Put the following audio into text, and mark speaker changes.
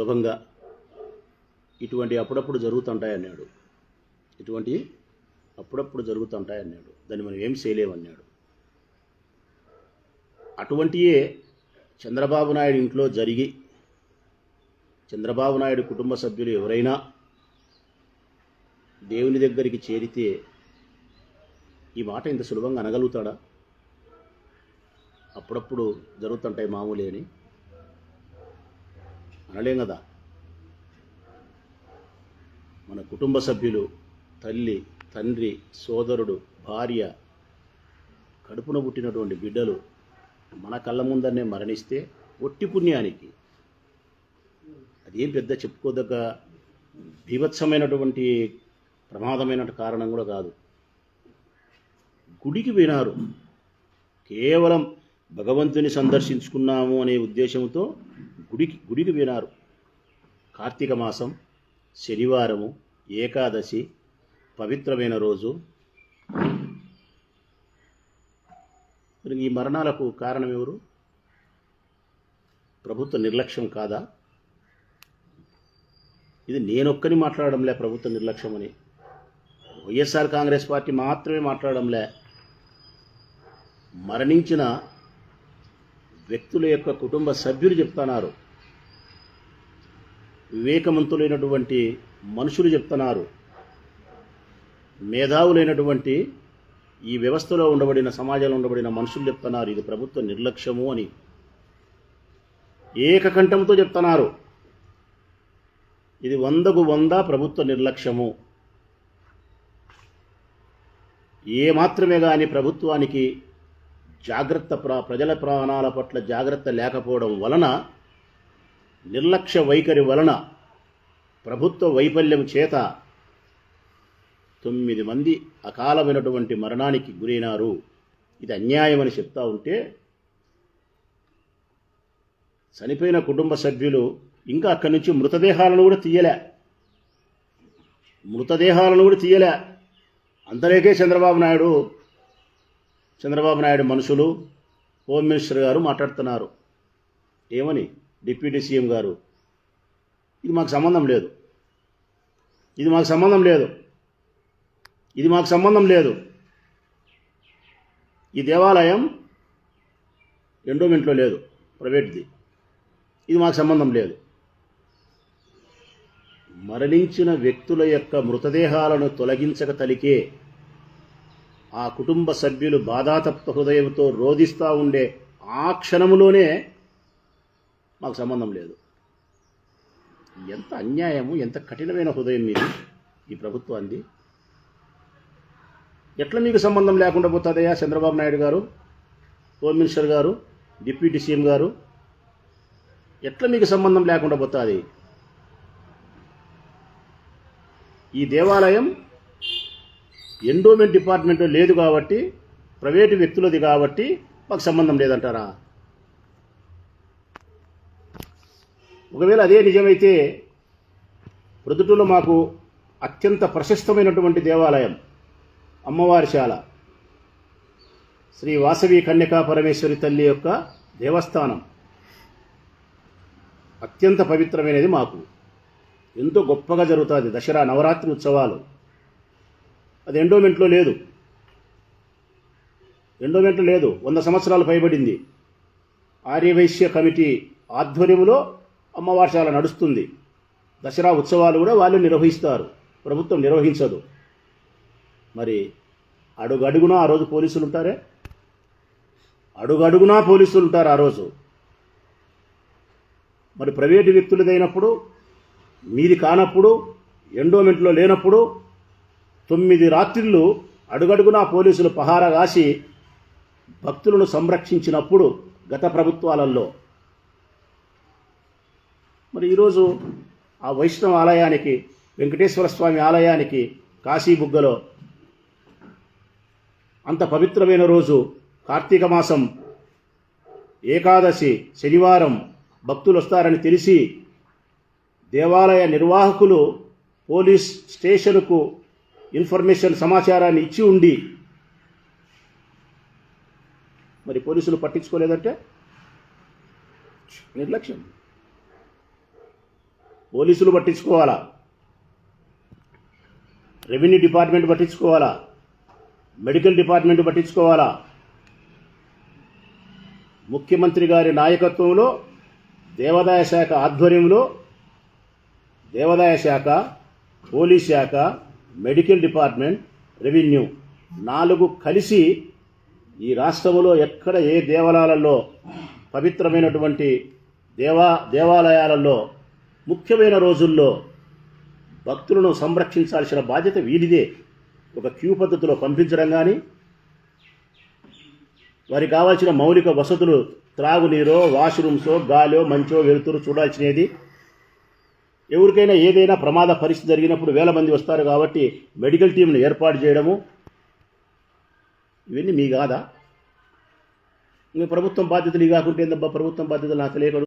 Speaker 1: సులభంగా ఇటువంటి అప్పుడప్పుడు జరుగుతుంటాయి అన్నాడు ఇటువంటి అప్పుడప్పుడు జరుగుతుంటాయి అన్నాడు దాన్ని మనం ఏం చేయలేమన్నాడు. అటువంటియే చంద్రబాబు నాయుడు ఇంట్లో జరిగి చంద్రబాబు నాయుడు కుటుంబ సభ్యులు ఎవరైనా దేవుని దగ్గరికి చేరితే ఈ మాట ఇంత సులభంగా అనగలుగుతాడా? అప్పుడప్పుడు జరుగుతుంటాయి మామూలే అని. అనలేం కదా? మన కుటుంబ సభ్యులు తల్లి తండ్రి సోదరుడు భార్య కడుపున పుట్టినటువంటి బిడ్డలు మన కళ్ళ ముందరనే మరణిస్తే ఒట్టి పుణ్యానికి. అదేం పెద్ద చెప్పుకోదగ్గ బీభత్సమైనటువంటి ప్రమాదమైన కారణం కూడా కాదు. గుడికి వినారు కేవలం భగవంతుని సందర్శించుకున్నాము అనే ఉద్దేశంతో గుడికి గుడికి వినారు కార్తీక మాసం శనివారము ఏకాదశి పవిత్రమైన రోజు. మరి ఈ మరణాలకు కారణం ఎవరు? ప్రభుత్వ నిర్లక్ష్యం కాదా? ఇది నేనొక్కని మాట్లాడడంలే ప్రభుత్వ నిర్లక్ష్యం అని. వైఎస్ఆర్ కాంగ్రెస్ పార్టీ మాత్రమే మాట్లాడడంలే మరణించిన వ్యక్తుల యొక్క కుటుంబ సభ్యులు చెప్తున్నారు. వివేకవంతులైనటువంటి మనుషులు చెప్తున్నారు. మేధావులైనటువంటి ఈ వ్యవస్థలో ఉండబడిన సమాజంలో ఉండబడిన మనుషులు చెప్తున్నారు ఇది ప్రభుత్వ నిర్లక్ష్యము అని. ఏకకంఠంతో చెప్తున్నారు. ఇది వందకు వంద ప్రభుత్వ నిర్లక్ష్యము. ఏ మాత్రమే కానీ ప్రభుత్వానికి జాగ్రత్త ప్ర ప్రజల ప్రాణాల పట్ల జాగ్రత్త లేకపోవడం వలన నిర్లక్ష్య వైఖరి వలన ప్రభుత్వ వైఫల్యం చేత తొమ్మిది మంది అకాలమైనటువంటి మరణానికి గురైనారు. ఇది అన్యాయమని చెప్తా ఉంటే చనిపోయిన కుటుంబ సభ్యులు ఇంకా అక్కడి నుంచి మృతదేహాలను కూడా తీయలే. మృతదేహాలను కూడా తీయలే. అంతలేకే చంద్రబాబు నాయుడు చంద్రబాబు నాయుడు మనుషులు హోమ్ మినిస్టర్ గారు మాట్లాడుతున్నారు. ఏమని? డిప్యూటీ సీఎం గారు. ఇది మాకు సంబంధం లేదు. ఇది మాకు సంబంధం లేదు. ఇది మాకు సంబంధం లేదు. ఈ దేవాలయం ఎండోమెంట్లో లేదు ప్రైవేట్ది. ఇది మాకు సంబంధం లేదు. మరణించిన వ్యక్తుల యొక్క మృతదేహాలను తొలగించక తలికే ఆ కుటుంబ సభ్యులు బాధాతప్త హృదయంతో రోధిస్తూ ఉండే ఆ క్షణములోనే మాకు సంబంధం లేదు. ఎంత అన్యాయము ఎంత కఠినమైన హృదయం మీది ఈ ప్రభుత్వాన్ని ఎట్లా మీకు సంబంధం లేకుండా పోతుందయ్యా చంద్రబాబు నాయుడు గారు హోమ్ మినిస్టర్ గారు డిప్యూటీ సీఎం గారు? ఎట్లా మీకు సంబంధం లేకుండా పోతుంది? ఈ దేవాలయం ఎండోమెంట్ డిపార్ట్మెంట్ లేదు కాబట్టి ప్రైవేటు వ్యక్తులది కాబట్టి మాకు సంబంధం లేదంటారా? ఒకవేళ అదే నిజమైతే ప్రొద్దుటూరులో మాకు అత్యంత ప్రశస్తమైనటువంటి దేవాలయం అమ్మవారిశాల శ్రీ వాసవి కన్యకా పరమేశ్వరి తల్లి యొక్క దేవస్థానం. అత్యంత పవిత్రమైనది మాకు. ఎంతో గొప్పగా జరుగుతుంది దసరా నవరాత్రి ఉత్సవాలు. అది ఎండోమెంట్లో లేదు. ఎండోమెంట్లో లేదు. వంద సంవత్సరాలు పైబడింది. ఆర్యవైశ్య కమిటీ ఆధ్వర్యంలో అమ్మవార్షాల నడుస్తుంది. దసరా ఉత్సవాలు కూడా వాళ్ళు నిర్వహిస్తారు. ప్రభుత్వం నిర్వహించదు. మరి అడుగడుగునా ఆ రోజు పోలీసులు ఉంటారే? అడుగడుగునా పోలీసులు ఉంటారు ఆ రోజు. మరి ప్రైవేటు వ్యక్తులదైనప్పుడు మీది కానప్పుడు ఎండోమెంట్లో లేనప్పుడు తొమ్మిది రాత్రిళ్ళు అడుగడుగునా పోలీసులు పహారా కాసి భక్తులను సంరక్షించినప్పుడు గత ప్రభుత్వాలలో మరి ఈరోజు ఆ వైష్ణవ ఆలయానికి వెంకటేశ్వర స్వామి ఆలయానికి కాశీబుగ్గలో అంత పవిత్రమైన రోజు కార్తీక మాసం ఏకాదశి శనివారం భక్తులు వస్తారని తెలిసి దేవాలయ నిర్వాహకులు పోలీస్ స్టేషన్కు ఇన్ఫర్మేషన్ సమాచారాన్ని ఇచ్చి ఉండి మరి పోలీసులు పట్టించుకోలేదంటే నిర్లక్ష్యం. పోలీసులు పట్టించుకోవాలా? రెవెన్యూ డిపార్ట్మెంట్ పట్టించుకోవాలా? మెడికల్ డిపార్ట్మెంట్ పట్టించుకోవాలా? ముఖ్యమంత్రి గారి నాయకత్వంలో దేవాదాయ శాఖ ఆధ్వర్యంలో దేవాదాయ శాఖ పోలీస్ శాఖ మెడికల్ డిపార్ట్మెంట్ రెవెన్యూ నాలుగు కలిసి ఈ రాష్ట్రంలో ఎక్కడ ఏ దేవాలయాలలో పవిత్రమైనటువంటి దేవా దేవాలయాలలో ముఖ్యమైన రోజుల్లో భక్తులను సంరక్షించాల్సిన బాధ్యత వీరిదే. ఒక క్యూ పద్ధతిలో పంపించడం కానీ వారికి కావాల్సిన మౌలిక వసతులు త్రాగునీరో వాష్రూమ్సో గాలో మంచో వెలుతురు చూడాల్సినది. ఎవరికైనా ఏదైనా ప్రమాద పరిస్థితి జరిగినప్పుడు వేల మంది వస్తారు కాబట్టి మెడికల్ టీంను ఏర్పాటు చేయడము. ఇవన్నీ మీ కాదా మీ ప్రభుత్వం బాధ్యతలు ఇవి కాకుంటే ఏందబ్బా? ప్రభుత్వం బాధ్యతలు నాకు తెలియకూడదు.